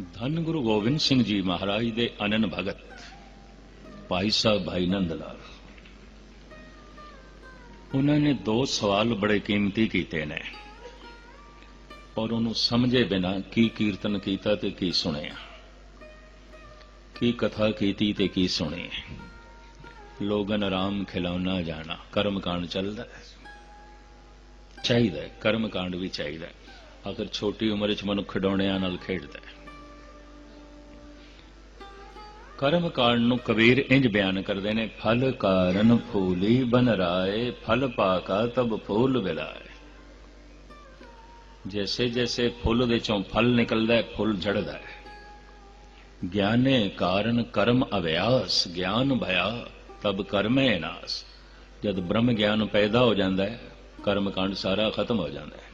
ਧੰਨ ਗੁਰੂ ਗੋਬਿੰਦ ਸਿੰਘ ਜੀ ਮਹਾਰਾਜ ਦੇ ਅਨਨ ਭਗਤ, ਭਾਈ ਸਾਹਿਬ ਭਾਈ ਨੰਦ ਲਾਲ ਉਹਨਾਂ ਨੇ ਦੋ ਸਵਾਲ ਬੜੇ ਕੀਮਤੀ ਕੀਤੇ ਨੇ ਔਰ ਉਹਨੂੰ ਸਮਝੇ ਬਿਨਾ ਕੀ ਕੀਰਤਨ ਕੀਤਾ ਤੇ ਕੀ ਸੁਣਿਆ? ਕੀ ਕਥਾ ਕੀਤੀ ਤੇ ਕੀ ਸੁਣੀ? ਲੋਗਨ ਆਰਾਮ ਖਿਲਾਉਣਾ ਜਾਣਾ ਕਰਮ ਕਾਂਡ ਚੱਲਦਾ ਹੈ। ਚਾਹੀਦਾ ਕਰਮ ਕਾਂਡ ਵੀ ਚਾਹੀਦਾ ਅਗਰ ਛੋਟੀ ਉਮਰ ਵਿੱਚ ਮਨੁੱਖ ਖਿਡੌਣਿਆਂ ਨਾਲ ਖੇਡਦਾ ਹੈ ਕਰਮ ਕਾਂਡ ਨੂੰ ਕਬੀਰ ਇੰਜ ਬਿਆਨ ਕਰਦੇ ਨੇ, ਫਲ ਕਾਰਨ ਫੂਲੀ ਬਨ ਰਾਏ, ਫਲ ਪਾਕਾ ਤਬ ਫੂਲ ਬਿਲਾਏ। ਜੈਸੇ ਜੈਸੇ ਫੁੱਲ ਦੇ ਚੋਂ ਫਲ ਨਿਕਲਦਾ ਹੈ, ਫੁੱਲ ਝੜਦਾ ਹੈ। ਗਿਆਨੇ ਕਾਰਨ ਕਰਮ ਅਭਿਆਸ, ਗਿਆਨ ਭਇਆ, ਤਬ ਕਰਮੇ ਨਾਸ। ਜਦ ਬ੍ਰਹਮ ਗਿਆਨ ਪੈਦਾ ਹੋ ਜਾਂਦਾ ਹੈ, ਕਰਮ ਕਾਂਡ ਸਾਰਾ ਖਤਮ ਹੋ ਜਾਂਦਾ ਹੈ।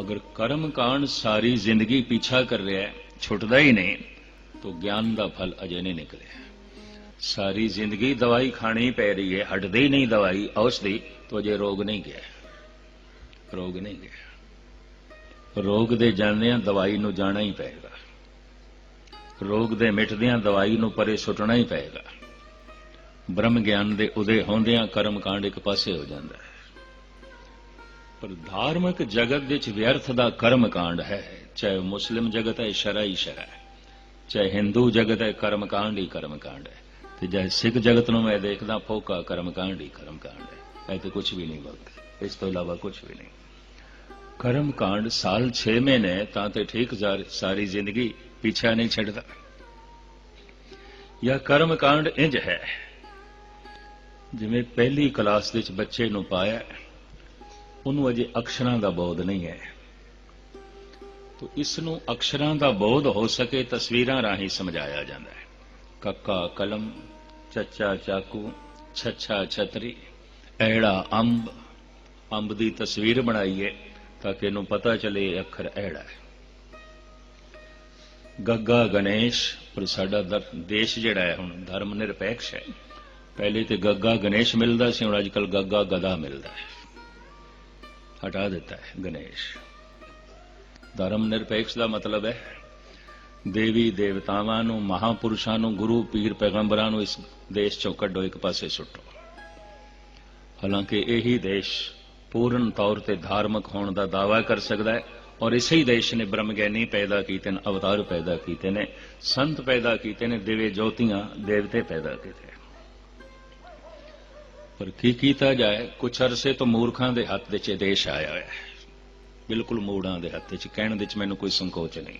ਅਗਰ ਕਰਮ ਕਾਂਡ ਸਾਰੀ ਜ਼ਿੰਦਗੀ ਪਿੱਛਾ ਕਰ ਰਿਹਾ ਹੈ, ਛੁੱਟਦਾ ਹੀ ਨਹੀਂ। ਤੋਂ ਗਿਆਨ ਦਾ ਫਲ ਅਜੇ ਨਹੀਂ ਨਿਕਲਿਆ। ਸਾਰੀ ਜ਼ਿੰਦਗੀ ਦਵਾਈ ਖਾਣੀ ਪੈ ਰਹੀ ਹੈ, ਹਟਦੇ ਹੀ ਨਹੀਂ ਦਵਾਈ, ਔਸ਼ਧੀ, ਤੋਂ ਅਜੇ ਰੋਗ ਨਹੀਂ ਗਿਆ। ਰੋਗ ਨਹੀਂ ਗਿਆ। ਰੋਗ ਦੇ ਜਾਣਿਆਂ ਦਵਾਈ ਨੂੰ ਜਾਣਾ ਹੀ ਪਏਗਾ। ਰੋਗ ਦੇ ਮਿਟਦਿਆਂ ਦਵਾਈ ਨੂੰ ਪਰੇ ਸੁੱਟਣਾ ਹੀ ਪਏਗਾ। ਬ੍ਰਹਮ ਗਿਆਨ ਦੇ ਉਦੇ ਹੁੰਦਿਆਂ ਕਰਮ ਕਾਂਡ ਇੱਕ ਪਾਸੇ ਹੋ ਜਾਂਦਾ ਹੈ। ਪਰ ਧਾਰਮਿਕ ਜਗਤ ਵਿੱਚ ਵਿਅਰਥ ਦਾ ਕਰਮ ਕਾਂਡ ਹੈ, ਚਾਹੇ ਮੁਸਲਿਮ ਜਗਤ ਹੈ, ਸ਼ਰਈ ਸ਼ਰਈ। ਚਾਹੇ ਹਿੰਦੂ ਜਗਤ ਹੈ ਕਰਮ ਕਾਂਡ ਹੀ ਕਰਮ ਕਾਂਡ ਹੈ। ਤੇ ਚਾਹੇ ਸਿੱਖ ਜਗਤ ਨੂੰ ਮੈਂ ਦੇਖਦਾ, ਫੋਕਾ ਕਰਮ ਕਾਂਡ ਹੀ ਕਰਮ ਕਾਂਡ ਹੈ। ਇਹ ਤੇ ਕੁਝ ਵੀ ਨਹੀਂ ਬਲਕਿ ਇਸ ਤੋਂ ਇਲਾਵਾ ਕੁਝ ਵੀ ਨਹੀਂ। ਕਰਮ ਕਾਂਡ ਸਾਲ 6 ਮਹੀਨੇ, ਤਾਂ ਤੇ ਠੀਕ ਸਾਰੀ ਜ਼ਿੰਦਗੀ ਪਿੱਛਾ ਨਹੀਂ ਛੱਡਦਾ। ਯਾ ਕਰਮ ਕਾਂਡ ਇੰਜ ਹੈ, ਜਿਵੇਂ ਪਹਿਲੀ ਕਲਾਸ ਵਿੱਚ ਬੱਚੇ ਨੂੰ ਪਾਇਆ ਉਹਨੂੰ ਅਜੇ ਅਕਸ਼ਰਾਂ ਦਾ ਬੋਧ ਨਹੀਂ ਹੈ। ਤੋ ਇਸ ਨੂੰ ਅਕਸ਼ਰਾਂ ਦਾ ਬੋਧ ਹੋ ਸਕੇ, ਤਸਵੀਰਾਂ ਰਾਹੀਂ ਸਮਝਾਇਆ ਜਾਂਦਾ ਹੈ। ਕੱਕਾ, ਕਲਮ, ਚੱਚਾ, ਚਾਕੂ, ਛੱਛਾ, ਛਤਰੀ, ਐੜਾ, ਅੰਬ। ਅੰਬ ਦੀ ਤਸਵੀਰ ਬਣਾਈਏ ਤਾਂ ਕਿ ਇਹਨੂੰ ਪਤਾ ਚੱਲੇ ਅੱਖਰ ਐੜਾ ਹੈ। ਗੱਗਾ ਗਣੇਸ਼, ਪਰ ਸਾਡਾ ਦੇਸ਼ ਜਿਹੜਾ ਹੈ ਹੁਣ ਧਰਮ ਨਿਰਪੇਖ ਹੈ। ਪਹਿਲੇ ਤੇ ਗੱਗਾ ਗਣੇਸ਼ ਮਿਲਦਾ ਸੀ, ਹੁਣ ਅੱਜਕੱਲ ਗੱਗਾ ਗਦਾ ਮਿਲਦਾ ਹੈ। ਹਟਾ ਦਿੱਤਾ ਹੈ ਗਣੇਸ਼। ਧਰਮ ਨਿਰਪੇਖ ਦਾ ਮਤਲਬ ਹੈ। ਦੇਵੀ ਦੇਵਤਾਵਾਂ ਨੂੰ, ਮਹਾਪੁਰਸ਼ਾਂ ਨੂੰ, ਗੁਰੂ, ਪੀਰ ਪੈਗੰਬਰਾਂ ਨੂੰ ਇਸ ਦੇਸ਼ ਚੋਂ ਕੱਢੋ, ਇੱਕ ਪਾਸੇ ਸੁੱਟੋ। ਹਾਲਾਂਕਿ ਇਹੀ ਦੇਸ਼ ਪੂਰਨ ਤੌਰ ਤੇ ਧਾਰਮਿਕ ਹੋਣ ਦਾ ਦਾਅਵਾ ਕਰ ਸਕਦਾ ਹੈ ਔਰ ਇਸੇ ਹੀ ਦੇਸ਼ ਨੇ ਬ੍ਰਹਮ ਗਿਆਨੀ ਪੈਦਾ ਕੀਤੇ ਨੇ, ਅਵਤਾਰ ਪੈਦਾ ਕੀਤੇ ਨੇ, ਸੰਤ ਪੈਦਾ ਕੀਤੇ ਨੇ, ਦੇਵੇ ਜੋਤੀਆਂ, ਦੇਵਤੇ ਪੈਦਾ ਕੀਤੇ ਪਰ ਕੀ ਕੀਤਾ ਜਾਏ? ਕੁਛ ਅਰਸੇ ਤੋਂ ਮੂਰਖਾਂ ਦੇ ਹੱਥ ਵਿੱਚ ਇਹ ਦੇਸ਼ ਆਇਆ ਹੋਇਆ ਹੈ। ਬਿਲਕੁਲ ਮੂੜਾਂ ਦੇ ਹੱਥ 'ਚ ਕਹਿਣ ਦੇ ਵਿੱਚ ਮੈਨੂੰ ਕੋਈ ਸੰਕੋਚ ਨਹੀਂ।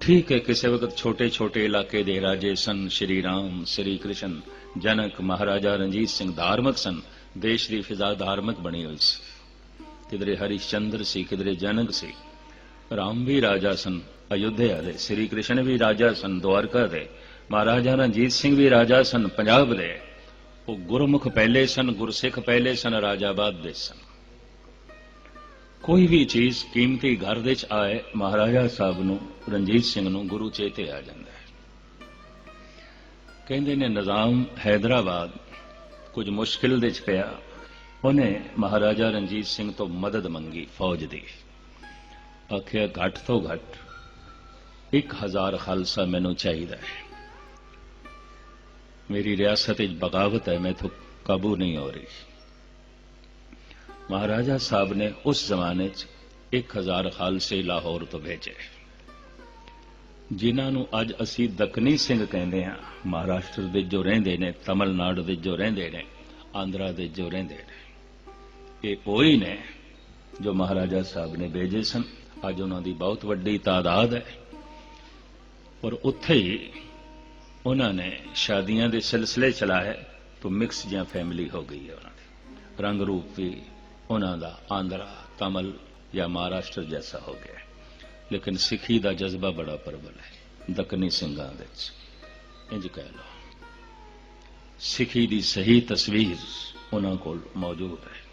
ਠੀਕ। ਹੈ ਕਿਸੇ ਵਕਤ ਛੋਟੇ-ਛੋਟੇ ਇਲਾਕੇ ਦੇ ਰਾਜੇ ਸਨ ਸ਼੍ਰੀ ਰਾਮ ਸ਼੍ਰੀ ਕ੍ਰਿਸ਼ਨ ਜਨਕ ਮਹਾਰਾਜਾ ਰਣਜੀਤ ਸਿੰਘ ਧਾਰਮਿਕ ਸਨ ਦੇਸ਼ ਦੀ ਫਿਜ਼ਾ ਧਾਰਮਿਕ ਬਣੀ ਹੋਈ ਸੀ। ਕਿਧਰੇ ਹਰੀਸ਼ਚੰਦਰ ਸੀ ਕਿਧਰੇ ਜਨਕ ਸੀ। ਰਾਮ ਵੀ ਰਾਜਾ ਸਨ ਅਯੁੱਧਿਆ ਦੇ ਸ਼੍ਰੀ ਕ੍ਰਿਸ਼ਨ ਵੀ ਰਾਜਾ ਸਨ ਦਵਾਰਕਾ ਦੇ। ਮਹਾਰਾਜਾ ਰਣਜੀਤ ਸਿੰਘ ਵੀ ਰਾਜਾ ਸਨ ਪੰਜਾਬ ਦੇ। ਉਹ ਗੁਰਮੁਖ ਪਹਿਲੇ ਸਨ ਗੁਰਸਿੱਖ ਪਹਿਲੇ ਸਨ ਰਾਜਾਬਾਦ ਦੇ ਸਨ। ਕੋਈ ਵੀ ਚੀਜ਼ ਕੀਮਤੀ ਘਰ ਦੇ ਚ ਆਏ ਮਹਾਰਾਜਾ ਸਾਹਿਬ ਨੂੰ, ਰਣਜੀਤ ਸਿੰਘ ਨੂੰ ਗੁਰੂ ਚੇਤੇ ਆ ਜਾਂਦਾ ਹੈ। ਕਹਿੰਦੇ ਨੇ, ਨਿਜ਼ਾਮ ਹੈਦਰਾਬਾਦ ਕੁਝ ਮੁਸ਼ਕਿਲ ਦੇ ਚ ਪਿਆ। ਉਹਨੇ ਮਹਾਰਾਜਾ ਰਣਜੀਤ ਸਿੰਘ ਤੋਂ ਮਦਦ ਮੰਗੀ ਫੌਜ ਦੀ। ਆਖਿਆ, ਘੱਟ ਤੋਂ ਘੱਟ 1000 ਖਾਲਸਾ ਮੈਨੂੰ ਚਾਹੀਦਾ ਹੈ। ਮੇਰੀ ਰਿਆਸਤ ਵਿੱਚ ਬਗਾਵਤ ਹੈ, ਮੈਥੋਂ ਕਾਬੂ ਨਹੀਂ ਹੋ ਰਹੀ। ਮਹਾਰਾਜਾ ਸਾਹਿਬ ਨੇ ਉਸ ਜ਼ਮਾਨੇ 'ਚ 1000 ਖਾਲਸੇ ਲਾਹੌਰ ਤੋਂ ਭੇਜੇ। ਜਿਨ੍ਹਾਂ ਨੂੰ ਅੱਜ ਅਸੀਂ ਦਕਨੀ ਸਿੰਘ ਕਹਿੰਦੇ ਹਾਂ, ਮਹਾਰਾਸ਼ਟਰ ਦੇ ਜੋ ਰਹਿੰਦੇ ਨੇ, ਤਮਿਲਨਾਡੂ ਦੇ ਜੋ ਰਹਿੰਦੇ ਨੇ, ਆਂਧਰਾ ਦੇ ਜੋ ਰਹਿੰਦੇ ਨੇ। ਇਹ ਉਹੀ ਨੇ ਜੋ ਮਹਾਰਾਜਾ ਸਾਹਿਬ ਨੇ ਭੇਜੇ ਸਨ। ਅੱਜ ਉਹਨਾਂ ਦੀ ਬਹੁਤ ਵੱਡੀ ਤਾਦਾਦ ਹੈ। ਪਰ ਉੱਥੇ ਹੀ ਉਹਨਾਂ ਨੇ ਸ਼ਾਦੀਆਂ ਦੇ ਸਿਲਸਿਲੇ ਚਲਾਏ, ਤਾਂ ਮਿਕਸ ਜਿਹਾ ਫੈਮਿਲੀ ਹੋ ਗਈ ਹੈ ਉਹਨਾਂ ਦੀ। ਰੰਗ ਰੂਪ ਵੀ ਉਹਨਾਂ ਦਾ ਆਂਧਰਾ ਤਮਿਲ ਜਾਂ ਮਹਾਰਾਸ਼ਟਰ ਜੈਸਾ ਹੋ ਗਿਆ। ਲੇਕਿਨ ਸਿੱਖੀ ਦਾ ਜਜ਼ਬਾ ਬੜਾ ਪ੍ਰਬਲ ਹੈ ਦੱਖਣੀ ਸਿੰਘਾਂ ਵਿੱਚ। ਇੰਜ ਕਹਿ ਲਓ। ਸਿੱਖੀ ਦੀ ਸਹੀ ਤਸਵੀਰ ਉਹਨਾਂ ਕੋਲ ਮੌਜੂਦ ਹੈ।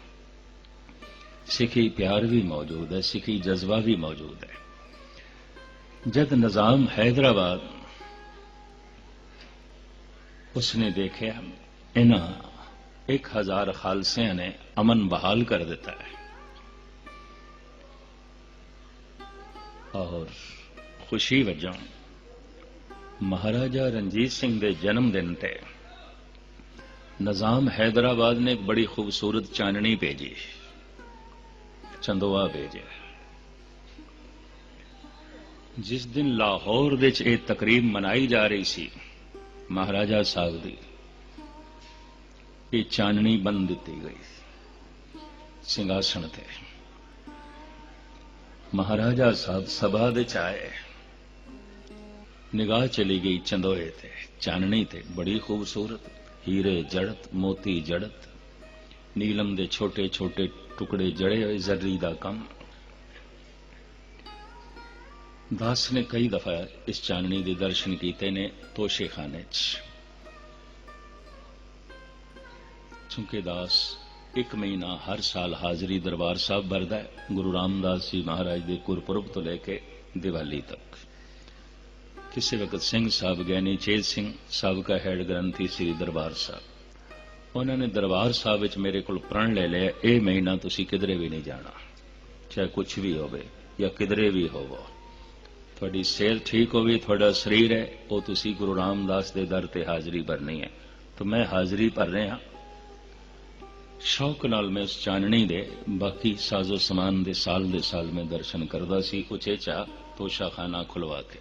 ਸਿੱਖੀ ਪਿਆਰ ਵੀ ਮੌਜੂਦ ਹੈ, ਸਿੱਖੀ ਜਜ਼ਬਾ ਵੀ ਮੌਜੂਦ ਹੈ। ਜਦ ਨਿਜ਼ਾਮ ਹੈਦਰਾਬਾਦ ਉਸਨੇ ਦੇਖਿਆ, ਇਹਨਾਂ 1000 ਖਾਲਸਿਆਂ ਨੇ ਅਮਨ ਬਹਾਲ ਕਰ ਦਿੱਤਾ ਹੈ ਔਰ ਖੁਸ਼ੀ ਵਜੋਂ ਮਹਾਰਾਜਾ ਰਣਜੀਤ ਸਿੰਘ ਦੇ ਜਨਮ ਦਿਨ ਤੇ ਨਿਜ਼ਾਮ ਹੈਦਰਾਬਾਦ ਨੇ ਇੱਕ ਬੜੀ ਖੂਬਸੂਰਤ ਚਾਨਣੀ ਭੇਜੀ ਚੰਦੋਆ ਭੇਜਿਆ ਜਿਸ ਦਿਨ ਲਾਹੌਰ ਵਿੱਚ ਇਹ ਤਕਰੀਬ ਮਨਾਈ ਜਾ ਰਹੀ ਸੀ ਮਹਾਰਾਜਾ ਸਾਹਿਬ ਦੀ ਇਹ ਚਾਨਣੀ ਬੰਨ ਦਿੱਤੀ ਗਈ ਸਿੰਘਾਸਣ ਤੇ ਮਹਾਰਾਜਾ ਸਾਹਿਬ ਸਭਾ ਦੇ ਚ ਆਏ। ਨਿਗਾਹ ਚਲੀ ਗਈ ਚੰਦੋਏ ਤੇ। ਚਾਨਣੀ ਤੇ ਬੜੀ ਖੂਬਸੂਰਤ, ਹੀਰੇ ਜੜਤ, ਮੋਤੀ ਜੜਤ, ਨੀਲਮ ਦੇ ਛੋਟੇ ਛੋਟੇ ਟੁਕੜੇ ਜੜੇ ਹੋਏ ਜ਼ਰਰੀ ਦਾ ਕੰਮ। ਦਾਸ ਨੇ ਕਈ ਦਫਾ ਇਸ ਚਾਨਣੀ ਦੇ ਦਰਸ਼ਨ ਕੀਤੇ ਨੇ ਤੋਸ਼ੇਖਾਨੇ 'ਚ। ਚੁੰਕੇ ਦਾਸ ਇੱਕ ਮਹੀਨਾ ਹਰ ਸਾਲ ਹਾਜ਼ਰੀ ਦਰਬਾਰ ਸਾਹਿਬ ਭਰਦਾ ਹੈ। ਗੁਰੂ ਰਾਮਦਾਸ ਜੀ ਮਹਾਰਾਜ ਦੇ ਗੁਰਪੁਰਬ ਤੋਂ ਲੈ ਕੇ ਦੀਵਾਲੀ ਤੱਕ। ਕਿਸੇ ਵਕਤ ਸਿੰਘ ਸਾਹਿਬ ਗਿਆਨੀ ਚੇਤ ਸਿੰਘ ਸਾਬਕਾ ਹੈਡ ਗ੍ਰੰਥੀ ਸ੍ਰੀ ਦਰਬਾਰ ਸਾਹਿਬ। ਉਹਨਾਂ ਨੇ ਦਰਬਾਰ ਸਾਹਿਬ ਵਿੱਚ ਮੇਰੇ ਕੋਲ ਪ੍ਰਣ ਲੈ ਲਿਆ, ਇਹ ਮਹੀਨਾ ਤੁਸੀਂ ਕਿਧਰੇ ਵੀ ਨਹੀਂ ਜਾਣਾ। ਚਾਹੇ ਕੁਝ ਵੀ ਹੋਵੇ ਜਾਂ ਕਿਧਰੇ ਵੀ ਹੋਵੋ। ਤੁਹਾਡੀ ਸਿਹਤ ਠੀਕ ਹੋਵੇ, ਤੁਹਾਡਾ ਸਰੀਰ ਹੈ, ਉਹ ਤੁਸੀਂ ਗੁਰੂ ਰਾਮਦਾਸ ਦੇ ਦਰ ਤੇ ਹਾਜ਼ਰੀ ਭਰਨੀ ਹੈ। ਤਾਂ ਮੈਂ ਹਾਜ਼ਰੀ ਭਰ ਰਿਹਾ ਸ਼ੌਕ ਨਾਲ ਮੈਂ ਉਸ ਚਾਨਣੀ ਦੇ ਬਾਕੀ ਸਾਜ਼ੋ ਸਮਾਨ ਦੇ ਸਾਲ ਦੇ ਸਾਲ ਮੈਂ ਦਰਸ਼ਨ ਕਰਦਾ ਸੀ ਉਚੇਚਾ ਤੋਸ਼ਾਖਾਨਾ ਖੁਲਵਾ ਕੇ।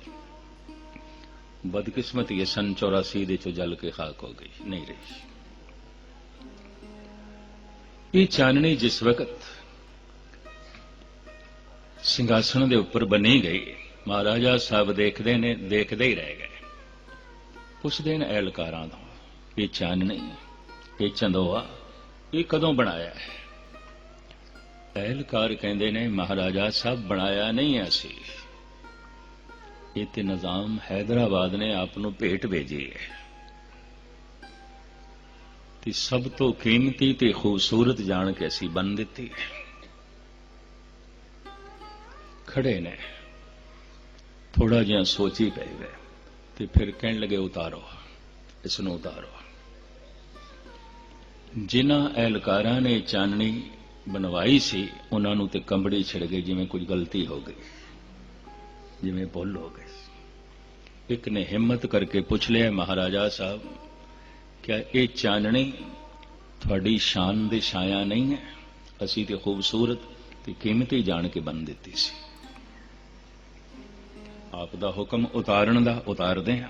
ਬਦਕਿਸਮਤੀ ਇਹ ਸਨ 84 ਦੇ ਚੋ ਜਲ ਕੇ ਖਾਕ ਹੋ ਗਈ, ਨਹੀਂ ਰਹੀ। ਇਹ ਚਾਨਣੀ ਜਿਸ ਵਕਤ ਸਿੰਘਾਸਣ ਦੇ ਉੱਪਰ ਬਣੀ ਗਈ, ਮਹਾਰਾਜਾ ਸਾਹਿਬ ਦੇਖਦੇ ਨੇ, ਦੇਖਦੇ ਹੀ ਰਹਿ ਗਏ। ਪੁੱਛਦੇ ਨੇ, ਐਲਕਾਰਾਂ ਤੋਂ, ਇਹ ਚਾਨਣੀ, ਇਹ ਚੰਦੋਆ ਇਹ ਕਦੋਂ ਬਣਾਇਆ ਹੈ? ਐਲਕਾਰ ਕਹਿੰਦੇ ਨੇ, ਮਹਾਰਾਜਾ ਸਾਹਿਬ ਬਣਾਇਆ ਨਹੀਂ ਅਸੀਂ। ਇਹ ਤੇ ਨਿਜ਼ਾਮ ਹੈਦਰਾਬਾਦ ਨੇ ਆਪ ਨੂੰ ਭੇਟ ਭੇਜੀ ਹੈ। ਤੇ ਸਭ ਤੋਂ ਕੀਮਤੀ ਤੇ ਖੂਬਸੂਰਤ ਜਾਣ ਕੇ ਅਸੀਂ ਬੰਨ ਦਿੱਤੀ ਖੜੇ ਨੇ। ਥੋੜਾ ਜਿਹਾ ਸੋਚੀ ਪਈ ਗਏ ਤੇ ਫਿਰ ਕਹਿਣ ਲੱਗੇ, ਉਤਾਰੋ। ਇਸ ਨੂੰ ਉਤਾਰੋ। ਜਿਨ੍ਹਾਂ ਐਲਕਾਰਾਂ ਨੇ ਚਾਨਣੀ ਬਣਵਾਈ ਸੀ, ਉਹਨਾਂ ਨੂੰ ਤੇ ਕੰਬੜੀ ਛਿੜ ਗਏ ਜਿਵੇਂ ਕੁਝ ਗਲਤੀ ਹੋ ਗਈ, ਜਿਵੇਂ ਭੁੱਲ ਹੋ ਗਈ ਇੱਕ ਨੇ ਹਿੰਮਤ ਕਰਕੇ ਪੁੱਛ ਲਿਆ, ਮਹਾਰਾਜਾ ਸਾਹਿਬ, ਕਿਆ ਇਹ ਚਾਨਣੀ ਤੁਹਾਡੀ ਸ਼ਾਨ ਦੇ ਛਾਇਆ ਨਹੀਂ ਹੈ? ਅਸੀਂ ਤੇ ਖੂਬਸੂਰਤ ਤੇ ਕੀਮਤੀ ਜਾਣ ਕੇ ਬੰਨ ਦਿੱਤੀ ਸੀ। ਆਪ ਦਾ ਹੁਕਮ ਉਤਾਰਨ ਦਾ ਉਤਾਰਦੇ ਹਾਂ।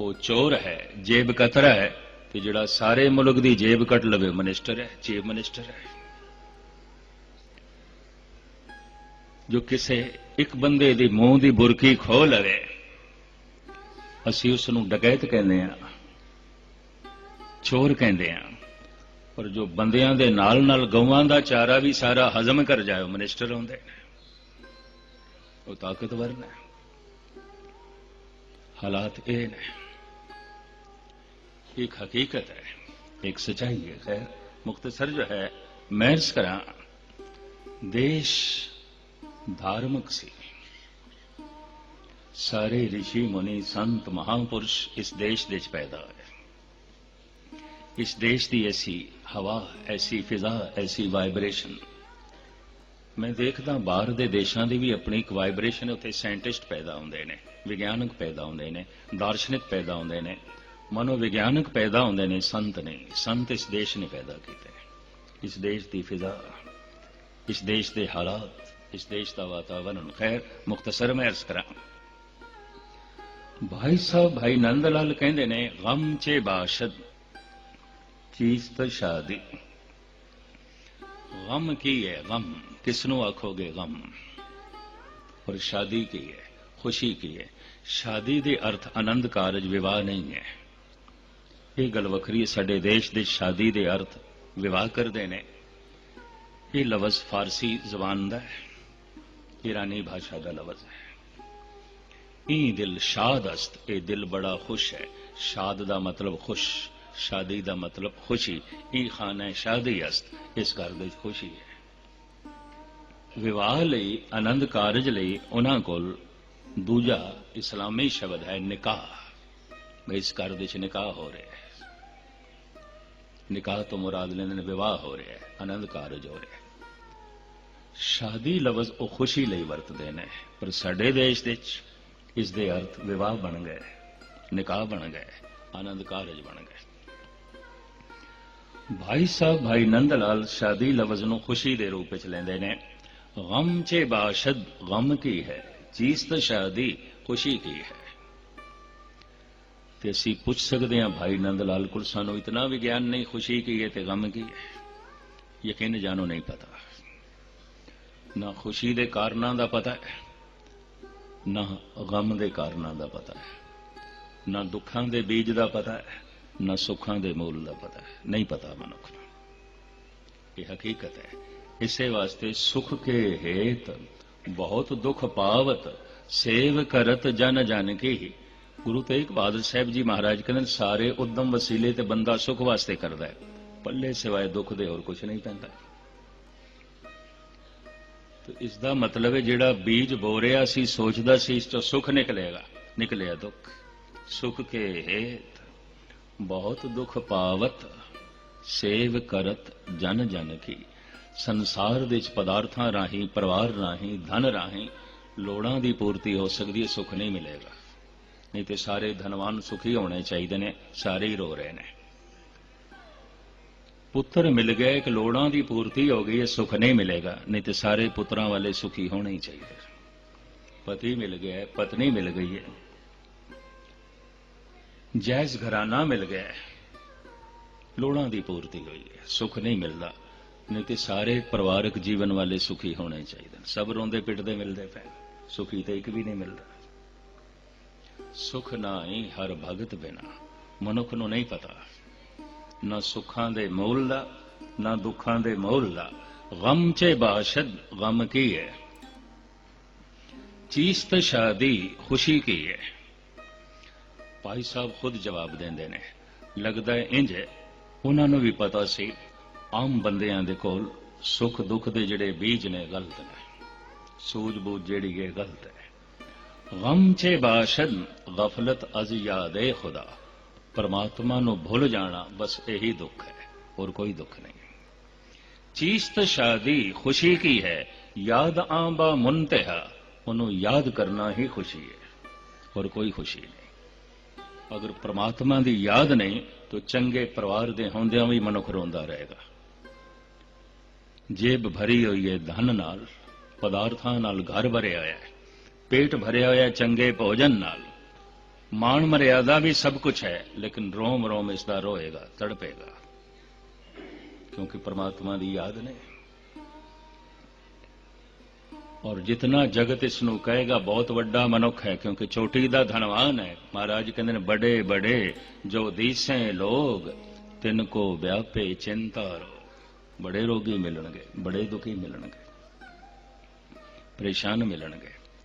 ਉਹ ਚੋਰ ਹੈ, ਜੇਬ ਕਤਰਾ ਹੈ ਤੇ ਜਿਹੜਾ ਸਾਰੇ ਮੁਲਕ ਦੀ ਜੇਬ ਕੱਟ ਲਵੇ ਮਿਨਿਸਟਰ ਹੈ, ਚੀਫ ਮਿਨਿਸਟਰ ਹੈ। ਜੋ ਕਿਸੇ ਇੱਕ ਬੰਦੇ ਦੀ ਮੂੰਹ ਦੀ ਬੁਰਕੀ ਖੋਹ ਲਵੇ, ਅਸੀਂ ਉਸ ਨੂੰ ਡਕੈਤ ਕਹਿੰਦੇ ਆ ਚੋਰ ਕਹਿੰਦੇ ਆ ਪਰ ਜੋ ਬੰਦਿਆਂ ਦੇ ਨਾਲ ਨਾਲ ਗਊਆਂ ਦਾ ਚਾਰਾ ਵੀ ਸਾਰਾ ਹਜ਼ਮ ਕਰ ਜਾਏ, ਮਿਨਿਸਟਰ ਹੁੰਦੇ ਨੇ। ਉਹ ਤਾਕਤਵਰ ਨੇ। ਹਾਲਾਤ ਇਹ ਨੇ ਇੱਕ ਹਕੀਕਤ ਹੈ ਇੱਕ ਸਚਾਈ ਹੈ ਖੈਰ ਮੁਖਤਸਰ ਜੋ ਹੈ ਮਹਿਰਸ ਕਰਾਂ ਦੇਸ਼ ਧਾਰਮਿਕ ਸੀ ਸਾਰੇ ઋષਿ ਮੁਨੀ ਸੰਤ ਮਹਾਪੁਰਸ਼ ਇਸ ਦੇਸ਼ ਦੇ ਵਿੱਚ ਪੈਦਾ ਹੋਏ ਇਸ ਦੇਸ਼ ਦੀ ਐਸੀ ਹਵਾ ਐਸੀ ਫਿਜ਼ਾ ਐਸੀ ਵਾਈਬ੍ਰੇਸ਼ਨ ਮੈਂ ਦੇਖਦਾ ਬਾਹਰ ਦੇ ਦੇਸ਼ਾਂ ਦੀ ਵੀ ਆਪਣੀ ਇੱਕ ਵਾਈਬ੍ਰੇਸ਼ਨ ਉੱਥੇ ਸਾਇੰਟਿਸਟ ਪੈਦਾ ਹੁੰਦੇ ਨੇ ਵਿਗਿਆਨਕ ਪੈਦਾ ਹੁੰਦੇ ਨੇ ਦਾਰਸ਼ਨਿਕ ਪੈਦਾ ਹੁੰਦੇ ਨੇ ਮਨੋਵਿਗਿਆਨਕ ਪੈਦਾ ਹੁੰਦੇ ਨੇ, ਸੰਤ ਨੇ। ਸੰਤ ਇਸ ਦੇਸ਼ ਨੇ ਪੈਦਾ ਕੀਤੇ। ਇਸ ਦੇਸ਼ ਦੀ ਫਿਜ਼ਾ, ਇਸ ਦੇਸ਼ ਦੇ ਹਾਲਾਤ, ਇਸ ਦੇਸ਼ ਦਾ ਵਾਤਾਵਰਣ। ਖੈਰ, ਮੁਖਤਸਰ ਮੈਂ ਅਰਜ਼ ਕਰਾਂ। ਭਾਈ ਸਾਹਿਬ, ਭਾਈ ਨੰਦ ਲਾਲ ਕਹਿੰਦੇ ਨੇ, ਗਮ ਚੇ ਬਾਸ਼ਦ, ਚੀਜ਼ ਤਾਂ ਸ਼ਾਦੀ। ਗਮ ਕੀ ਹੈ ਗਮ? ਕਿਸ ਨੂੰ ਆਖੋਗੇ ਗਮ? ਔਰ ਸ਼ਾਦੀ ਕੀ ਹੈ? ਖੁਸ਼ੀ ਕੀ ਹੈ? ਸ਼ਾਦੀ ਦੇ ਅਰਥ ਆਨੰਦ ਕਾਰਜ, ਵਿਵਾਹ ਨਹੀਂ ਹੈ। ਇਹ ਗੱਲ ਵੱਖਰੀ ਹੈ, ਸਾਡੇ ਦੇਸ਼ ਦੇ ਸ਼ਾਦੀ ਦੇ ਅਰਥ ਵਿਵਾਹ ਕਰਦੇ ਨੇ। ਇਹ ਲਫ਼ਜ਼ ਫਾਰਸੀ ਜ਼ਬਾਨ ਦਾ ਹੈ ਈਰਾਨੀ ਭਾਸ਼ਾ ਦਾ ਲਫ਼ਜ਼ ਹੈ। ਇਹ ਦਿਲ ਸ਼ਾਦ ਅਸਤ ਇਹ ਦਿਲ ਬੜਾ ਖੁਸ਼ ਹੈ। ਸ਼ਾਦ ਦਾ ਮਤਲਬ ਖੁਸ਼, ਸ਼ਾਦੀ ਦਾ ਮਤਲਬ ਖੁਸ਼ੀ। ਇਹ ਖਾਨਾ ਸ਼ਾਦੀ ਅਸਤ, ਇਸ ਘਰ ਦੇ ਵਿੱਚ ਖੁਸ਼ੀ ਹੈ। ਵਿਵਾਹ ਲਈ, ਆਨੰਦ ਕਾਰਜ ਲਈ ਉਹਨਾਂ ਕੋਲ ਦੂਜਾ ਇਸਲਾਮੀ ਸ਼ਬਦ ਹੈ ਨਿਕਾਹ। ਇਸ ਘਰ ਦੇ ਵਿੱਚ ਨਿਕਾਹ ਹੋ ਰਿਹਾ ਹੈ। ਨਿਕਾਹ ਤੋਂ ਮੁਰਾਦ ਲੈਂਦੇ ਨੇ, ਵਿਵਾਹ ਹੋ ਰਿਹਾ ਹੈ, ਆਨੰਦ ਕਾਰਜ ਹੋ ਰਿਹਾ ਹੈ। ਸ਼ਾਦੀ ਲਫ਼ਜ਼ ਉਹ ਖੁਸ਼ੀ ਲਈ ਵਰਤਦੇ ਨੇ, ਪਰ ਸਾਡੇ ਦੇਸ਼ ਵਿੱਚ ਇਸ ਦੇ ਅਰਥ ਵਿਵਾਹ ਬਣ ਗਏ, ਨਿਕਾਹ ਬਣ ਗਏ, ਆਨੰਦ ਕਾਰਜ ਬਣ ਗਏ। ਭਾਈ ਸਾਹਿਬ, ਭਾਈ ਨੰਦ ਲਾਲ ਸ਼ਾਦੀ ਲਫ਼ਜ਼ ਨੂੰ ਖੁਸ਼ੀ ਦੇ ਰੂਪ ਵਿੱਚ ਲੈਂਦੇ ਨੇ, ਗਮ ਚ ਬਾਸ਼ਦ, ਗਮ ਕੀ ਹੈ? ਚੀਜ਼ ਤਾਂ ਸ਼ਾਦੀ, ਖੁਸ਼ੀ ਕੀ ਹੈ? ਤੇ ਅਸੀਂ ਪੁੱਛ ਸਕਦੇ ਹਾਂ, ਭਾਈ ਨੰਦ ਲਾਲ ਕੋਲ ਸਾਨੂੰ ਇਤਨਾ ਵੀ ਗਿਆਨ ਨਹੀਂ, ਖੁਸ਼ੀ ਕੀ ਹੈ ਤੇ ਗਮ ਕੀ ਹੈ? ਯਕੀਨ ਜਾਣੋ ਨਹੀਂ ਪਤਾ। ਨਾ ਖੁਸ਼ੀ ਦੇ ਕਾਰਨਾਂ ਦਾ ਪਤਾ ਹੈ, ਨਾ ਗਮ ਦੇ ਕਾਰਨਾਂ ਦਾ ਪਤਾ ਹੈ। ਨਾ ਦੁੱਖਾਂ ਦੇ ਬੀਜ ਦਾ ਪਤਾ ਹੈ, ਨਾ ਸੁੱਖਾਂ ਦੇ ਮੂਲ ਦਾ ਪਤਾ ਹੈ। ਨਹੀਂ ਪਤਾ ਮਨੁੱਖ ਨੂੰ। ਇਹ ਹਕੀਕਤ ਹੈ। ਇਸੇ ਵਾਸਤੇ ਸੁਖ ਕੇ ਹੇਤ, ਬਹੁਤ ਦੁੱਖ ਪਾਵਤ, ਸੇਵ ਕਰਤ ਜਨ ਜਨ ਕੀ ਗੁਰੂ ਤੇਗ ਬਹਾਦਰ ਸਾਹਿਬ ਜੀ ਮਹਾਰਾਜ ਕਹਿੰਦੇ ਸਾਰੇ ਉਦਮ ਵਸੀਲੇ ਤੇ ਬੰਦਾ ਸੁਖ ਵਾਸਤੇ ਕਰਦਾ ਹੈ। ਪੱਲੇ ਸਿਵਾਏ ਦੁੱਖ ਦੇ ਹੋਰ ਕੁਝ ਨਹੀਂ ਪੈਂਦਾ। ਤੇ ਇਸ ਦਾ ਮਤਲਬ ਹੈ, ਜਿਹੜਾ ਬੀਜ ਬੋ ਰਿਹਾ ਸੀ, ਸੋਚਦਾ ਸੀ, ਇਸ ਤੋਂ ਸੁਖ ਨਿਕਲੇਗਾ। ਨਿਕਲਿਆ ਦੁੱਖ। ਸੁਖ ਕੇ ਹੇਤ ਬਹੁਤ ਦੁੱਖ ਪਾਵਤ, ਸੇਵ ਕਰਤ ਜਨ ਜਨ ਕੀ। ਸੰਸਾਰ ਦੇ ਵਿੱਚ ਪਦਾਰਥਾਂ ਰਾਹੀਂ, ਪਰਿਵਾਰ ਰਾਹੀਂ, ਧਨ ਰਾਹੀਂ ਲੋੜਾਂ ਦੀ ਪੂਰਤੀ ਹੋ ਸਕਦੀ ਹੈ, ਸੁਖ ਨਹੀਂ ਮਿਲੇਗਾ। ਨਹੀਂ ਤੇ ਸਾਰੇ ਧਨਵਾਨ ਸੁਖੀ ਹੋਣੇ ਚਾਹੀਦੇ ਨੇ, ਸਾਰੇ ਹੀ ਰੋ ਰਹੇ ਨੇ। ਪੁੱਤਰ ਮਿਲ ਗਏ ਕਿ ਲੋੜਾਂ ਦੀ ਪੂਰਤੀ ਹੋ ਗਈ ਹੈ ਸੁਖ ਨਹੀਂ ਮਿਲੇਗਾ, ਨਹੀਂ ਤੇ ਸਾਰੇ ਪੁੱਤਰਾਂ ਵਾਲੇ ਸੁਖੀ ਹੋਣੇ ਹੀ ਚਾਹੀਦੇ। ਪਤੀ ਮਿਲ ਗਿਆ, ਪਤਨੀ ਮਿਲ ਗਈ ਹੈ। ਜਾਇਜ਼ ਘਰਾਨਾ ਮਿਲ ਗਿਆ, ਲੋੜਾਂ ਦੀ ਪੂਰਤੀ ਹੋਈ ਹੈ, ਸੁਖ ਨਹੀਂ ਮਿਲਦਾ, ਨਹੀਂ ਤੇ ਸਾਰੇ ਪਰਿਵਾਰਕ ਜੀਵਨ ਵਾਲੇ ਸੁਖੀ ਹੋਣੇ ਚਾਹੀਦੇ ਸਭ ਰੋਂਦੇ ਪਿੱਟਦੇ ਮਿਲਦੇ ਪਏ ਸੁਖੀ ਤੇ ਇੱਕ ਵੀ ਨਹੀਂ ਮਿਲਦਾ। ਸੁਖ ਨਾਹੀ ਹਰ ਭਗਤ ਬਿਨਾ। ਮਨੁੱਖ ਨੂੰ ਨਹੀਂ ਪਤਾ। ਨਾ ਸੁੱਖਾਂ ਦੇ ਮੋਲ ਦਾ, ਨਾ ਦੁੱਖਾਂ ਦੇ ਮੋਲ ਦਾ। ਗਮ ਚ ਬਾਸ਼ਦ ਗਮ ਕੀ ਹੈ ਚੀਜ਼ ਸ਼ਾਦੀ ਖੁਸ਼ੀ ਕੀ ਹੈ ਭਾਈ ਸਾਹਿਬ ਖੁਦ ਜਵਾਬ ਦਿੰਦੇ ਨੇ। ਲੱਗਦਾ ਹੈ। ਉਹਨਾਂ ਨੂੰ ਵੀ ਪਤਾ ਸੀ, ਆਮ ਬੰਦਿਆਂ ਦੇ ਕੋਲ ਸੁੱਖ ਦੁੱਖ ਦੇ ਜਿਹੜੇ ਬੀਜ ਨੇ, ਗਲਤ ਨੇ। ਸੂਝ-ਬੂਝ ਜਿਹੜੀ ਹੈ, ਗਲਤ ਹੈ। ਗਮ ਚ ਬਾਸ਼ਦ, ਗਫਲਤ ਅਜ਼ ਯਾਦੇ ਖੁਦਾ। ਪਰਮਾਤਮਾ ਨੂੰ ਭੁੱਲ ਜਾਣਾ ਬਸ ਇਹੀ ਦੁੱਖ ਹੈ, ਹੋਰ ਕੋਈ ਦੁੱਖ ਨਹੀਂ। ਚੀਜ਼ ਸ਼ਾਦੀ ਖੁਸ਼ੀ ਕੀ ਹੈ, ਯਾਦ ਆਂਬਾ ਮੁੰਤਹਾ ਉਹਨੂੰ ਯਾਦ ਕਰਨਾ ਹੀ ਖੁਸ਼ੀ ਹੈ, ਹੋਰ ਕੋਈ ਖੁਸ਼ੀ ਨਹੀਂ। ਅਗਰ ਪ੍ਰਮਾਤਮਾ ਦੀ ਯਾਦ ਨਹੀਂ, ਤਾਂ ਚੰਗੇ ਪਰਿਵਾਰ ਦੇ ਹੁੰਦਿਆਂ ਵੀ ਮਨੁੱਖ ਰੋਂਦਾ ਰਹੇਗਾ। ਜੇਬ ਭਰੀ ਹੋਈ ਹੈ ਧਨ ਨਾਲ, ਪਦਾਰਥਾਂ ਨਾਲ ਘਰ ਭਰਿਆ ਹੋਇਆ ਹੈ। ਪੇਟ ਭਰਿਆ ਹੋਇਆ ਚੰਗੇ ਭੋਜਨ ਨਾਲ। ਮਾਣ ਮਰਿਆਦਾ ਵੀ ਸਭ ਕੁਝ ਹੈ, ਲੇਕਿਨ ਰੋਮ ਰੋਮ ਇਸ ਦਾ ਰੋਏਗਾ, ਤੜਪੇਗਾ। ਕਿਉਂਕਿ ਪਰਮਾਤਮਾ ਦੀ ਯਾਦ ਨੇ। ਔਰ ਜਿਤਨਾ ਜਗਤ ਇਸ ਨੂੰ ਕਹੇਗਾ, ਬਹੁਤ ਵੱਡਾ ਮਨੁੱਖ ਹੈ, ਕਿਉਂਕਿ ਛੋਟੀ ਦਾ ਧਨਵਾਨ ਹੈ। ਮਹਾਰਾਜ ਕਹਿੰਦੇ ਨੇ ਬੜੇ ਬੜੇ ਜੋ ਦੀਸੇ ਲੋਗ, ਤਿੰਨ ਕੋ ਵਿਆਪੇ ਚਿੰਤਾ ਰੋ। ਬੜੇ ਰੋਗੀ ਮਿਲਣਗੇ ਬੜੇ ਦੁਖੀ ਮਿਲਣਗੇ, ਪਰੇਸ਼ਾਨ ਮਿਲਣਗੇ।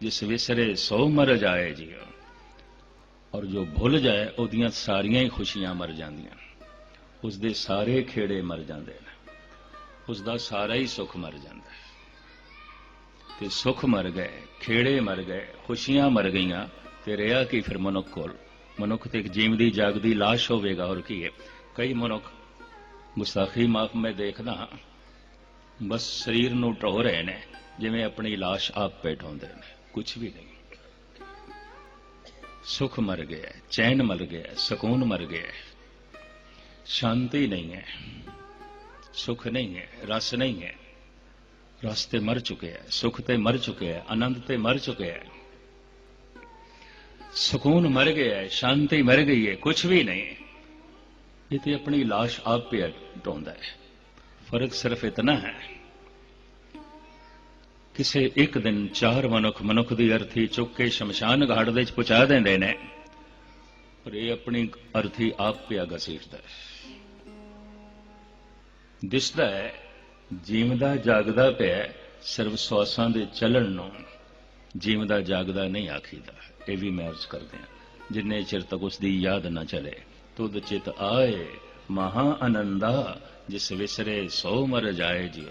ਜਿਸ ਵਿਸਰੇ ਸੋ ਮਰ ਜਾਏ ਜੀਓ ਔਰ ਜੋ ਭੁੱਲ ਜਾਏ, ਉਹਦੀਆਂ ਸਾਰੀਆਂ ਹੀ ਖੁਸ਼ੀਆਂ ਮਰ ਜਾਂਦੀਆਂ। ਉਸ ਦੇ ਸਾਰੇ ਖੇੜੇ ਮਰ ਜਾਂਦੇ ਨੇ। ਉਸ ਦਾ ਸਾਰਾ ਹੀ ਸੁੱਖ ਮਰ ਜਾਂਦਾ ਹੈ। ਤੇ ਸੁੱਖ ਮਰ ਗਏ, ਖੇੜੇ ਮਰ ਗਏ, ਖੁਸ਼ੀਆਂ ਮਰ ਗਈਆਂ। ਤੇ ਰਿਹਾ ਕੀ ਫਿਰ ਮਨੁੱਖ ਕੋਲ? ਮਨੁੱਖ ਤੇ ਇੱਕ ਜੀਵਦੀ, ਜਾਗਦੀ ਲਾਸ਼ ਹੋਵੇਗਾ ਔਰ ਕੀ ਹੈ? ਕਈ ਮਨੁੱਖ ਗੁਸਤਾਖੀ ਮਾਫ ਮੈਂ ਦੇਖਦਾ ਬਸ ਸਰੀਰ ਨੂੰ ਢੋ ਰਹੇ ਨੇ, ਜਿਵੇਂ ਆਪਣੀ ਲਾਸ਼ ਆਪ ਪੇਟਾਉਂਦੇ ਨੇ। ਕੁਝ ਵੀ ਨਹੀਂ। ਸੁਖ ਮਰ ਗਿਆ, ਚੈਨ ਮਰ ਗਿਆ, ਸਕੂਨ ਮਰ ਗਿਆ। ਸ਼ਾਂਤੀ ਨਹੀਂ ਹੈ, ਸੁਖ ਨਹੀਂ ਹੈ, ਰਸ ਨਹੀਂ ਹੈ। ਰਸ ਤੇ ਮਰ ਚੁੱਕੇ ਹੈ, ਸੁਖ ਤੇ ਮਰ ਚੁੱਕੇ ਹੈ, ਆਨੰਦ ਤੇ ਮਰ ਚੁੱਕੇ ਹੈ। ਸਕੂਨ ਮਰ ਗਿਆ ਹੈ, ਸ਼ਾਂਤੀ ਮਰ ਗਈ ਹੈ ਕੁਝ ਵੀ ਨਹੀਂ। ਇਹ ਤੇ ਆਪਣੀ লাশ ਆਪ ਪਿਆ ਢੋਂਦਾ ਹੈ। ਫ਼ਰਕ ਸਿਰਫ ਇਤਨਾ ਹੈ ਕਿਸੇ ਇੱਕ ਦਿਨ ਚਾਰ ਮਨੁੱਖ ਮਨੁੱਖ ਦੀ ਅਰਥੀ ਚੁੱਕ ਕੇ ਸ਼ਮਸ਼ਾਨ ਘਾਟ ਦੇ ਵਿੱਚ ਪਹੁੰਚਾ ਦਿੰਦੇ ਨੇ। ਪਰ ਇਹ ਆਪਣੀ ਅਰਥੀ ਆਪ ਪਿਆ ਘਸੀਟਦਾ ਹੈ। ਦਿਸਦਾ ਹੈ, ਜੀਵਦਾ ਜਾਗਦਾ ਪਿਆ ਸਿਰਫ ਸਵਾਸਾਂ ਦੇ ਚੱਲਣ ਨੂੰ ਜੀਵਦਾ ਜਾਗਦਾ ਨਹੀਂ ਆਖੀਦਾ। ਇਹ ਵੀ ਮੈਂ ਅਰਜ਼ ਕਰਦੇ ਹਾਂ, ਜਿੰਨੇ ਚਿਰ ਤੱਕ ਉਸ ਦੀ ਯਾਦ ਨਾ ਚਲੇ, ਤੁਧ ਚਿਤ ਆਏ ਮਹਾ ਆਨੰਦਾ, ਜਿਸ ਵਿਸਰੇ ਸੋ ਮਰ ਜਾਏ ਜੀਓ।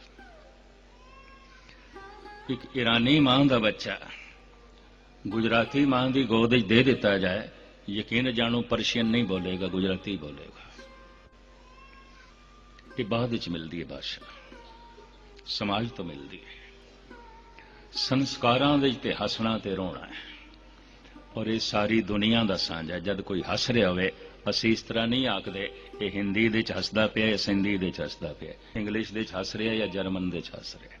ਇੱਕ ਈਰਾਨੀ ਮਾਂ ਦਾ ਬੱਚਾ। ਗੁਜਰਾਤੀ ਮਾਂ ਦੀ ਗੋਦ ਵਿੱਚ ਦੇ ਦਿੱਤਾ ਜਾਏ, ਯਕੀਨ ਜਾਣੋ ਪਰਸ਼ੀਅਨ ਨਹੀਂ ਬੋਲੇਗਾ, ਗੁਜਰਾਤੀ ਬੋਲੇਗਾ। ਇਹ ਬਾਅਦ ਵਿੱਚ ਮਿਲਦੀ ਹੈ ਭਾਸ਼ਾ। ਸਮਾਜ ਤੋਂ ਮਿਲਦੀ ਹੈ। ਸੰਸਕਾਰਾਂ ਦੇ ਤੇ ਹੱਸਣਾ ਤੇ ਰੋਣਾ ਹੈ। ਔਰ ਇਹ ਸਾਰੀ ਦੁਨੀਆ ਦਾ ਸਾਂਝ ਹੈ ਜਦ ਕੋਈ ਹੱਸ ਰਿਹਾ ਹੋਵੇ, ਅਸੀਂ ਇਸ ਤਰ੍ਹਾਂ ਨਹੀਂ ਆਖਦੇ, ਇਹ ਹਿੰਦੀ ਦੇ ਚ ਹੱਸਦਾ ਪਿਆ ਜਾਂ ਸਿੰਧੀ ਦੇ ਚ ਹੱਸਦਾ ਪਿਆ। ਇੰਗਲਿਸ਼ ਦੇ ਚ ਹੱਸ ਰਿਹਾ ਜਾਂ ਜਰਮਨ ਦੇ ਚ ਹੱਸ ਰਿਹਾ।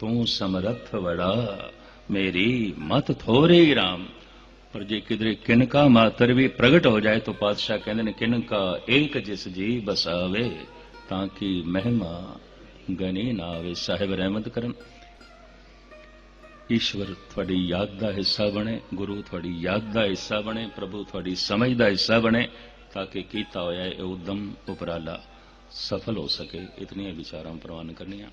ਤੂੰ ਸਮਰੱਥ ਵੜਾ, ਮੇਰੀ ਮਤ ਥੋਰੇ ਰਾਮ। ਪਰ ਜੇ ਕਿਧਰੇ ਕਿਨਕਾ ਮਾਤਰ ਵੀ ਪ੍ਰਗਟ ਹੋ ਜਾਏ ਤਾਂ ਪਾਤਸ਼ਾਹ ਕਹਿੰਦੇ ਨੇ, ਕਿਨਕਾ ਏਕ ਜਿਸ ਜੀ ਬਸਾਵੇ, ਤਾਂ ਕਿ ਮਹਿਮਾ ਗਨੀ ਨਾ ਆਵੇ ਸਾਹਿਬ ਰਹਿਮਤ ਕਰਨ। ਈਸ਼ਵਰ ਤੁਹਾਡੀ ਯਾਦ ਦਾ ਹਿੱਸਾ ਬਣੇ, ਗੁਰੂ ਤੁਹਾਡੀ ਯਾਦ ਦਾ ਹਿੱਸਾ ਬਣੇ, ਪ੍ਰਭੂ ਤੁਹਾਡੀ ਸਮਝ ਦਾ ਹਿੱਸਾ ਬਣੇ, ਤਾਂ ਕਿ ਕੀਤਾ ਹੋਇਆ ਇਹ ਉਦਮ ਉਪਰਾਲਾ ਸਫਲ ਹੋ ਸਕੇ। ਇਤਨੀਆਂ ਵਿਚਾਰਾਂ ਪ੍ਰਵਾਨ ਕਰਨੀਆਂ।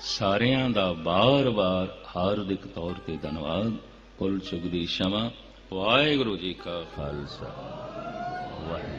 ਸਾਰਿਆਂ ਦਾ ਬਾਰ-ਬਾਰ ਹਾਰਦਿਕ ਤੌਰ ਤੇ ਧੰਨਵਾਦ। ਕੁੱਲ ਚੁਗਦੀ ਸ਼ਮਾ। ਵਾਹਿਗੁਰੂ ਜੀ ਕਾ ਖਾਲਸਾ। ਵਾਹਿਗੁਰੂ